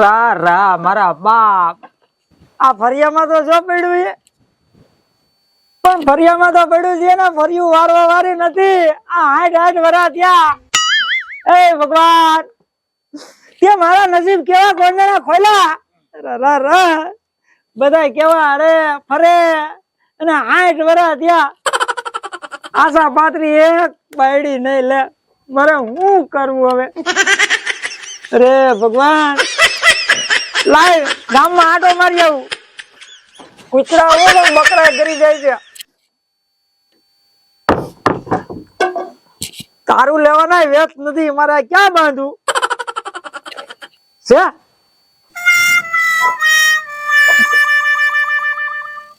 રા રા, મારા બાપ. આ ફરિયામાં તો જો પડ્યું છે? પણ ફરિયામાં તો પડ્યું છે ને, ફરિયું વારવા વારી નથી. આ હાઠ હાઠ વરા ત્યાં એ ભગવાન! તે મારા નસીબ કેવા ગોંદણા ખોલા રા રા રા. બધા કેવા અરે, ફરે. અને હાઠ વરા ત્યાં આશા પાત્રી એક બાયડી નહીં લે. મારે શું કરવું હવે? અરે ભગવાન! લાય, ગામમાં આટો મારી આવું. કૂતરા હોય બકરા ગરી જાય છે. તારું લેવાના વેત નથી, મારે ક્યાં બાંધું છે?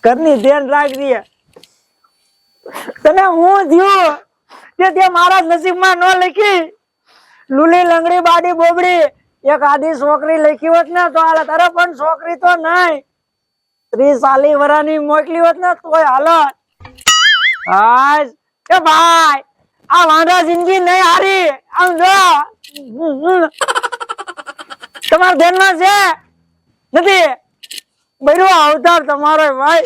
ઘરની ધ્યાન રાખજે. તને હું થયું? તે મારા નસીબમાં ન લખી. લુલી લંગડી બાડી બોબડી એક આદી છોકરી લખી હોત ને તો હાલ તારે પણ છોકરી તો નહીં. ત્રીસ સાલી વરાની મોકલી હોત ને તોય હાલત. હા કે ભાઈ, આ વાંધા જિંદગી નહીં હારી. આમ જો. તમારા ધ્યાનમાં છે? નથી. બૈરો અવતાર તમારો ભાઈ.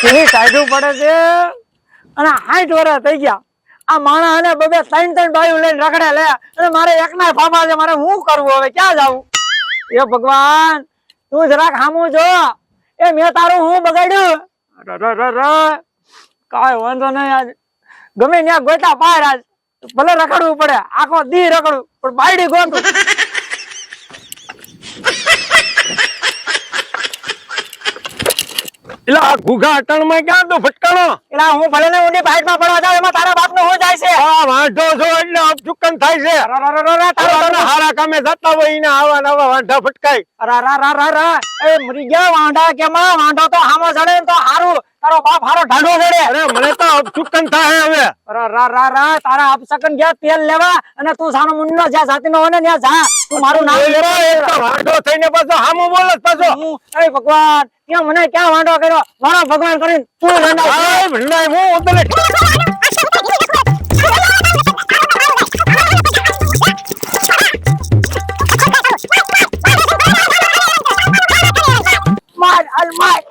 કેવી પડે છે? અને હાઈટ વર્ષ થઈ ગયા. આ માણસ અને બબે ત્રણ ત્રણ બાયું લઈને રખડે લે. અને મારે એકના ફાફા છે, મારે હું કરવું હવે? ક્યાં જાવું એ ભગવાન, તું જરાક હામું જો. એ મેં તારું હું બગાડ્યું. કાંઈ વાંધો નહીં આજ. ગમે ત્યાં ગોટા પાર આજ. ભલે રખડવું પડે, આખો દી રખડું, પણ બાયડી ગોતું. એટલે આ ઘુઘા અટણમાં ક્યાં તો ફટકાણો એટલે હું ભલે ને ઊંડી બાઈટમાં પડવા જાવ એમાં તારા બાપનું હું જાય છે? વાંઢો છો એટલે અપચુકન થાય છે ર ર ર ર ર. તારો તારા તને હારા કામે જતા હોય એને આવા નવા વાંઢા ફટકાય રા રા રા રા રા એ મરી ગયા વાંઢા કેમાં વાંઢો તો હામો ચડે તો હારું તારો બાપ હારો ઢાંઢો ચડે અરે મને તો અપચુકન થાય હવે રા રા રા રા તારા અપસકન ગયા તેલ લેવા અને તું સાનો મુન્નો જ્યાં જાતિ હોય ને ત્યાં જા તું મારું નામ બોલ એક તો વાંઢો થઈને પાછો હામો બોલે પાછો હું એ ભગવાન ત્યાં મને ક્યાં વાંઢો કર્યો મારો ભગવાન કરીને તું ભંડાય હું ઉતરે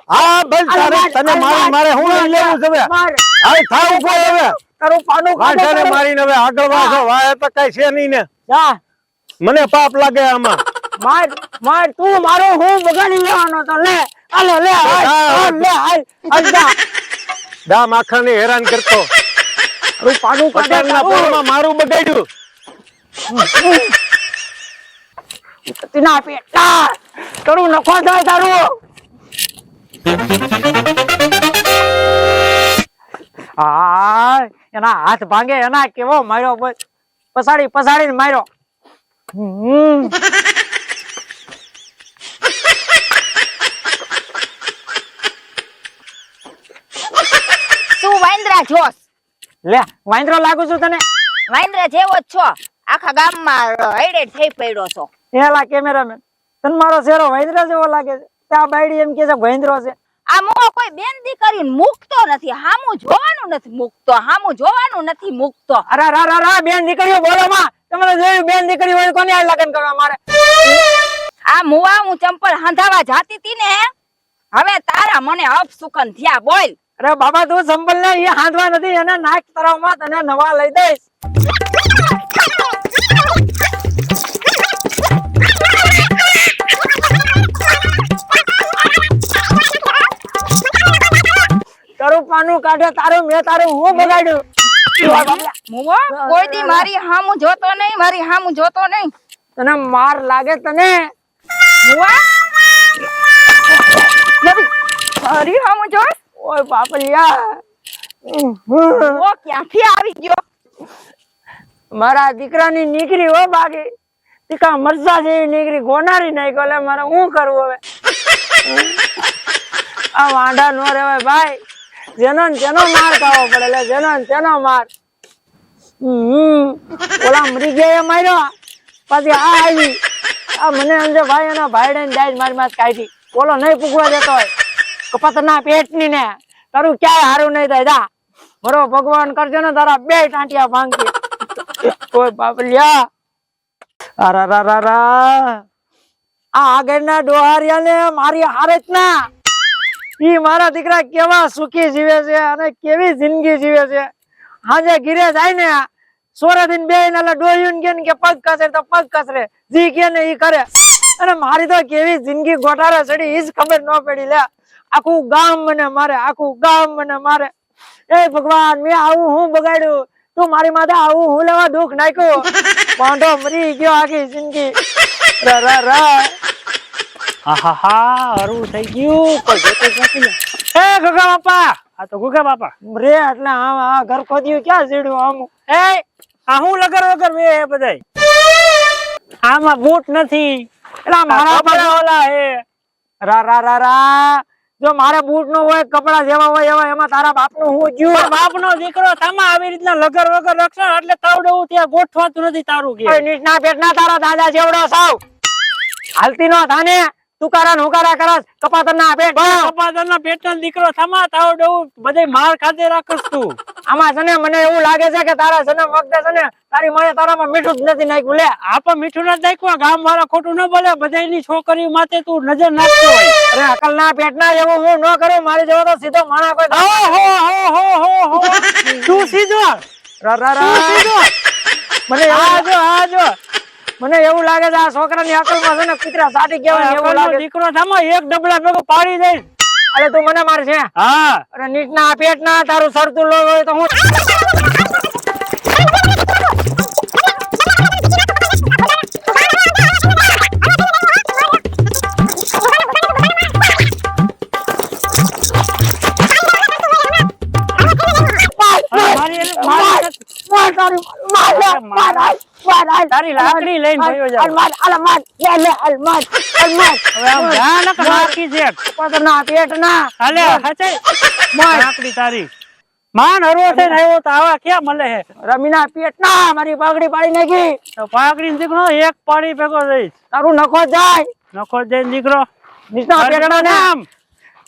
હા બસ તારે તને મારી મારે હું લેવું છે હવે થાવ ઊભો હવે તારું પાનું કાઢે. મારીને હવે આગળ વાસો વાય તો કઈ છે નહીં ને જા મને પાપ લાગે આમાં માર માર તું મારો હું બગાડી લેવાનો તો લે આલો લે હાલ, લે હાલ હાલ દા દામ હેરાન કરતો તારું પાનું કાઢે ના. પોળમાં મારું બગાડ્યું તિના પેટા તારું નખો થાય તારું હાય એના હાથ ભાંગે એના કેવો માર્યો પસાડી પસાડીને માર્યો. તું વાંદરા જોશ. લે વાંદરો લાગુ છું તને. વાંદરા જેવો જ છો. આખા ગામમાં હૈડે થઈ પડ્યો છો. એલા કેમેરામેન તને મારો ચહેરો વાંદરા જેવો લાગે છે? ત્યાં બાયડી એમ કે છે ભયંદ્રો છે. આ મો કોઈ બેન દીકરીને મુકતો નથી હામું જોવાનું નથી મુકતો હામું જોવાનું નથી મુકતો. અરે રા રા રા બેન દીકરીઓ બોલો માં. તમારે જોયું બેન દીકરી હોય કોને લગન કરવા મારે? આ મુવા હું ચંપલ હાંધાવા જાતી હતી ને. હવે તારા મને અપસુકન થયા બોલ. અરે બાબા તું ચંપલ ને એ હાંધવા નથી એને નાક તરાવમાં તને નવા લઈ દઈશ. પાનું કાઢે તારું મેં તારું હું બગાડ્યું? કોઈ દી મારી હામું જોતો નહીં મારી હામું જોતો નહીં. તને માર લાગે તને? મારી હામું જોશ ઓય બાપલિયા. ઓ ક્યાંથી આવી ગયો? મારા દીકરાની નીકળી હો બાકી. દીકરા મરસા જેવી નીકળી. ગોનારી નાખ્યો એટલે મારે શું કરવું હવે? આ વાંઢા નો રેવાય ભાઈ. જેનો જેનો માર ખાવો પડે એટલે જેનો તેનો માર. હમ, ઓલા મરી ગયા માર્યો. પછી આ આવી. આ મને સમજે ભાઈ એના ભાઈડે ને મારી માથ કાઢી. ઓલો નહીં પૂગવા દેતો હોય. કપાતના પેટની ને તારું ક્યાંય હારું નહીં થાય. જા. બરો ભગવાન કરજો ને તારા બે ટાંટિયા ભાંગી. કોઈ બાપલિયા અરે રા રા. આ આગળના ડોહારિયાને મારી હારે જ ના. ઈ મારા દીકરા કેવા સુખી જીવે છે અને કેવી જિંદગી જીવે છે. હાજે ઘીરે જાય ને સોરા દિન બે નાલા ડોહ્યું કે કે પગ કસરે તો પગ કસરે. જી કે ને ઈ કરે. અને મારી તો કેવી જિંદગી ગોટાળે ચડી ઈ જ ખબર ન પડી લે. આખું ગામ મને મારે આખું ગામ મને મારે. એ ભગવાન મેં આવું હું બગાડ્યું? તું મારી માથે આવું હું લેવા દુઃખ નાખ્યું? વાંધો મરી ગયો આખી જિંદગી. રા રા. આહાહા, હરવું થઈ ગયું. કોઈ જોતું નથી ને. એ ગુગા બાપા! આ તો ગુગા બાપા. રે એટલે આ ઘર ખોદ્યું ક્યાં સીડ્યું આમ? એ આ હું લગર વગર વે હે બધાય? આમાં બૂટ નથી. એટલે મારા કપડા ઓલા હે. રા રા રા રા. જો મારે બૂટ નો હોય કપડા જેવા હોય એવા એમાં તારા બાપનું હું જીવ બાપ નો દીકરો થામા આવી રીતના લગર વગર રક્ષણ એટલે તાવડવું ત્યાં ગોઠવાતું નથી તારું કે નીચના પેટના તારા દાદા જેવડો સાવ. હાલતી નો થાને. તુકારા નુકારા કરસ કપાતરના પેટ કપાતરના પેટનો દીકરો થામા તાવડવું બધે માર ખાતે રાખસ તું. આમાં છે મને એવું લાગે છે કે તારા જન્મ વખતે છે ને તારી માએ તારામાં મીઠું જ નથી નાખ્યું. લે. આપા મીઠું ના દાખ્યું ગામ વાળા ખોટું ન બોલે. બધાયની છોકરીઓ માથે તું નજર નાખતો હોય. અરે પેટ ના એવું હું ન કરું મારી જેવો તો સીધો માણા કોઈ હો હો હો હો હો હો. તું સીધો. રા રા રા. સીધો. મને આ જો આ જો. મને એવું લાગે છે આ છોકરાની અકલમાં છે ને કૂતરા સાટી કહેવાય એવું લાગે દીકરો થામા એક ડબલા ભેગો પાડી દઈ અરે તું મને માર છે હા. અરે નીટના પેટના તારું સરતું લો તો હું માર હાલ. તારી લાકડી લઈને જાવ. હાલ માર, હાલ માર, લે, લે, હાલ માર, હાલ માર. હવે આમ ભયાનક નાખી છે. કૂતરના પેટના. હાલે હચે. લાકડી તારી. માન હરવો છે ને આવ્યો તો આવા ક્યાં મળે હે રમીના પેટના મારી પાઘડી પાડી નાખી. તો પાકડી દીકરો એક પાડી ભેગો રહીશ તારું નખો જાય. નખો જાય દીકરો. નીચના પેટના ને આમ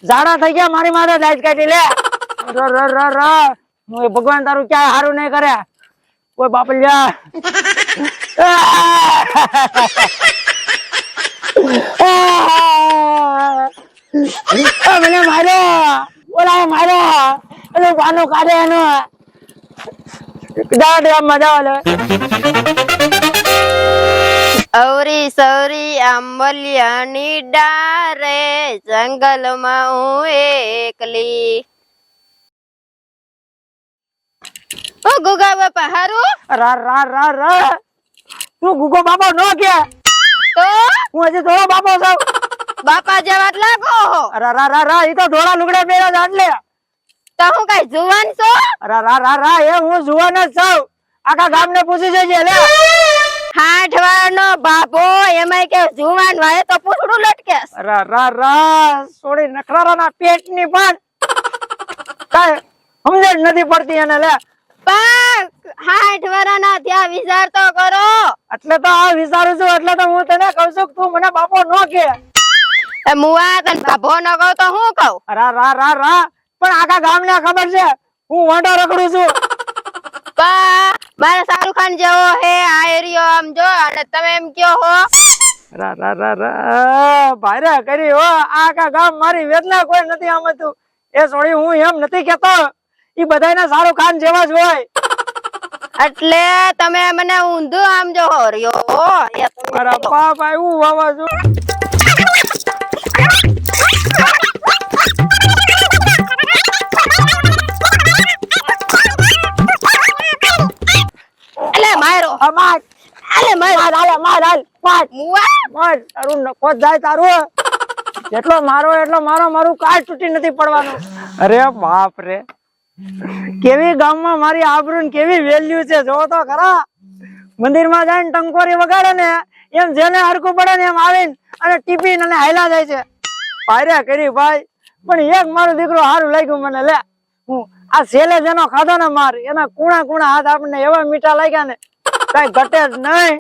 ઝાડા થઈ ગયા મારી માથે લાઈટ કાઢી લે. ર ર ર ર. ભગવાન તારું ક્યાંય હારું નહીં કરે. કોઈ બાપલિયા મને માર્યો ઓલા માર્યો એનું પાનું કાઢે એનું દાડ મજા આવે અવરી સવરી આંબલિયાની ડારે જંગલમાં હું એકલી ઓ ગુગા બાપા હારું રા રા રા રા તું ગુગો બાપો નો કે તો હું હજી થોડો બાપો છું બાપા જેવા લાગો રા રા રા રા ઈ તો ધોળા લુગડા પહેર્યા છે એટલે તો હું કઈ જુવાન છો રા રા રા રા એ હું જુવાન જ છું આખા ગામને પૂછી જજે લે હાઠ વાળનો બાપો એમાંય કે જુવાન વાય તો પૂછડું લટકે રા રા રા સોડી નખરારાના પેટની પણ કાંઈ સમજણ નથી પડતી એને લે પણ હાઠ વાળાના ત્યાં વિચાર તો કરો. એટલે તો આ વિચારું છું એટલે તો હું તને કહું છું તું મને બાપો નો કે મુવા તને બાપો ન કહું તો હું કહું? રા રા રા રા પણ આખા ગામને ખબર છે હું વાંઢો રખડું છું. મારા શાહરુખ ખાન જેવો હે આ એરિયો આમ જો અને તમે એમ કયો હો? રા રા રા રા ભાઈરા કરી હો આખા ગામ મારી વેદના કોઈ નથી આમતું એ સોળી હું એમ નથી કેતો ઈ બધાયના શાહરુખ ખાન જેવા જ હોય. એટલે તમે મને ઊંધું આમ જો હો રહ્યો. એ મારા બાપ આવ્યું અલે માર. હાલે માર હાલ માર. મુવા. માર. તારું નખો જાય તારું જેટલો મારો એટલો મારો મારું કાંઈ તૂટી નથી પડવાનું. અરે બાપ રે. કેવી ગામમાં મારી આબરૂ કેવી વેલ્યુ છે? જો તો ખરા. મંદિરમાં ને ટંકોરી વગાડે ને, એમ જેને હરકું પડે ને એમ આવીને અને ટીપીને અને હાયલા જાય છે. પાર્યા કરી ભાઈ, પણ એક મારો દીકરો સારું લાગ્યું મને, લે. હું આ સેલે જેનો ખાધો ને માર, એના કુણા કુણા હાથ આપણને એવા મીઠા લાગ્યા ને, કઈ ઘટે જ નહીં.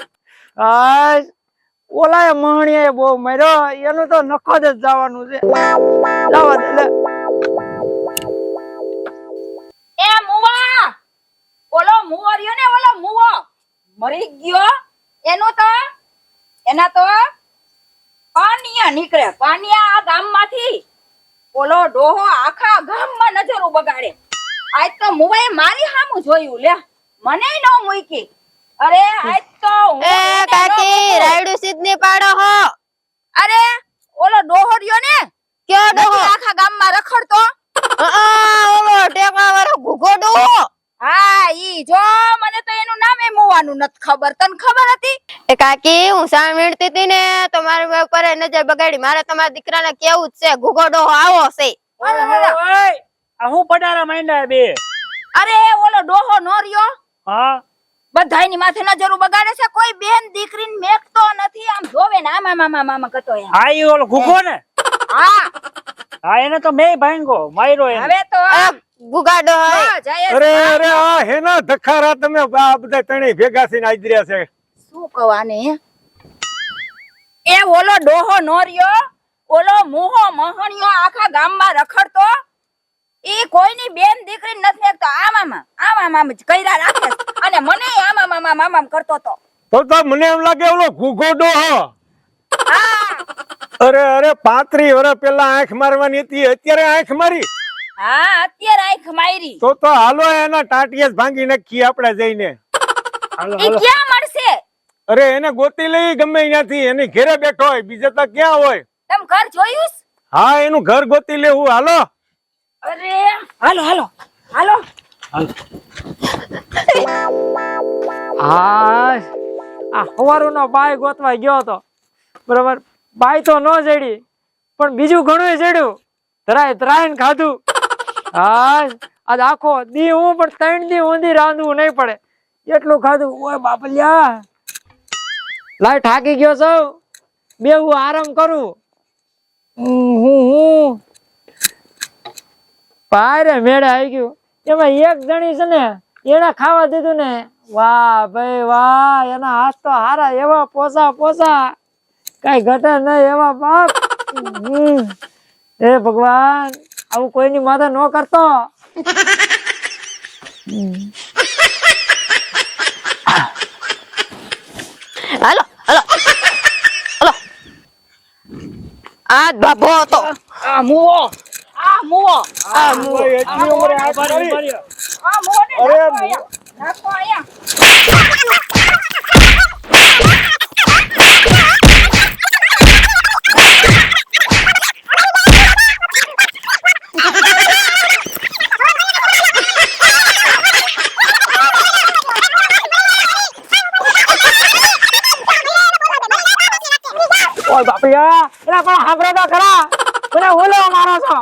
ઓલા મહણીએ બહુ માર્યો, એનું તો નખો જ જવાનું છે. જવા દે એ મુવા! ઓલો મુવો રહ્યો ને ઓલો મુવો! મરી ગયો. એનો તો એના તો પાનિયા નીકળે. પાનિયા આ ગામમાંથી ઓલો ડોહો આખા ગામમાં નજરો બગાડે આજ તો મુવાએ મારી હામું જોયું. લે મને ન મૂકી. અરે આજ તો એ કાકી રાયડુ રાયડું પાડો હો. અરે ઓલો ડોહો રહ્યો ને કયો ડોહો? આખા ગામમાં રખડતો. ઓલો ટેકા વાળો ઘૂઘો હા ઈ જો મને તો એનું નામ એ મુવાનું નથી ખબર. તને ખબર હતી? એ કાકી હું સામે હતી ને તો ઉપર નજર બગાડી. મારે તમારા દીકરાને કેવું જ છે ઘૂઘો ડોહો આવો છે. આ હું પડારા માંડ્યા બે? અરે ઓલો ડોહો નો રહ્યો? હા. બધાયની માથે નજર બગાડે છે. કોઈ બેન દીકરીને મેકતો નથી. આમ જોવે ને આમાં મામા મામા કરતો એમ. ઈ ઓલો ઘૂઘો ને? હા. હા એને તો મેં ભાંગો માર્યો એને. હવે તો આ ઘૂઘા હા, અરે અરે આ હેના ધખારા તમે આ બધા ત્રણેય ભેગા થઈને આદર્યા છે. શું કવાને? એ ઓલો ડોહો નો રહ્યો ઓલો મોહો મહણિયો આખા ગામમાં રખડતો ઈ કોઈની બેન દીકરી નથી મેકતો. મામા આ જ કઈરા રાખે અને મને આમાં મામા મામા કરતો તો. તો તો મને એમ લાગે ઓલો ઘૂઘો ડોહો. હા. અરે અરે પાંત્રી વર્ષ પેલા આંખ મારવાની હતી અત્યારે આંખ મારી. હા અત્યારે આંખ મારી. તો તો હાલો એના ટાટિયા ભાંગી નાખીએ આપણે જઈને. એ ક્યાં મળશે અરે એને ગોતી લઈ ગમે ત્યાંથી એની ઘેરે બેઠો હોય બીજે તો ક્યાં હોય? તમ ઘર જોયું હા એનું ઘર ગોતી લેવું હાલો. અરે હાલો હાલો હાલો. હા આ હવારુનો બાય ગોતવા ગયો હતો. બરાબર. બાય તો ન જડી, પણ બીજું ઘણું જડ્યું. ધરાય ધરાય ખાધું. હા આજ આખો દી હું, પણ ત્રણ દી ઊંધી રાંધવું નહીં પડે. એટલું ખાધું. ઓય બાપલિયા લાય. થાકી ગયો સૌ. બે હું આરામ કરું. હું હું પારે મેળે આવી ગયું. એમાં એક જણી છે ને એને ખાવા દીધું ને. વાહ ભાઈ, વાહ, એના હાથ તો હારા એવા પોસા પોસા. કઈ ઘટે નહીં એવા બાપ. હે ભગવાન આવું કોઈની માથે ન કરતો. હાલો હાલો. હાલો. આ બાપો બાબો હતો. આ મુવો. આ મુવો. આ મુવો. એટલી ઉમરે આ મારી. આ મુવો. ને અરે, નાખો આયા નાખો અહીંયા. ઓય બાપલિયા એલા પણ હાંભળો તો ખરા. મને ઓલો મારો છો.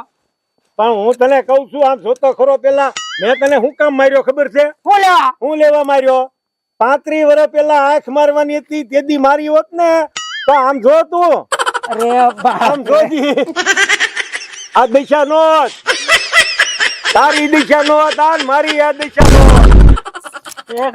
પણ હું તને કહું છું આમ જોતો ખરો પેલા. મેં તને હું કામ માર્યો ખબર છે? હું લેવા? હું લેવા માર્યો? પાંત્રી વર્ષ પેલા આંખ મારવાની હતી તેદી મારી હોત ને. તો આમ જો તું. અરે આમ જોજી. આ દિશા નો તારી દિશા નો તાર મારી આ દિશા નો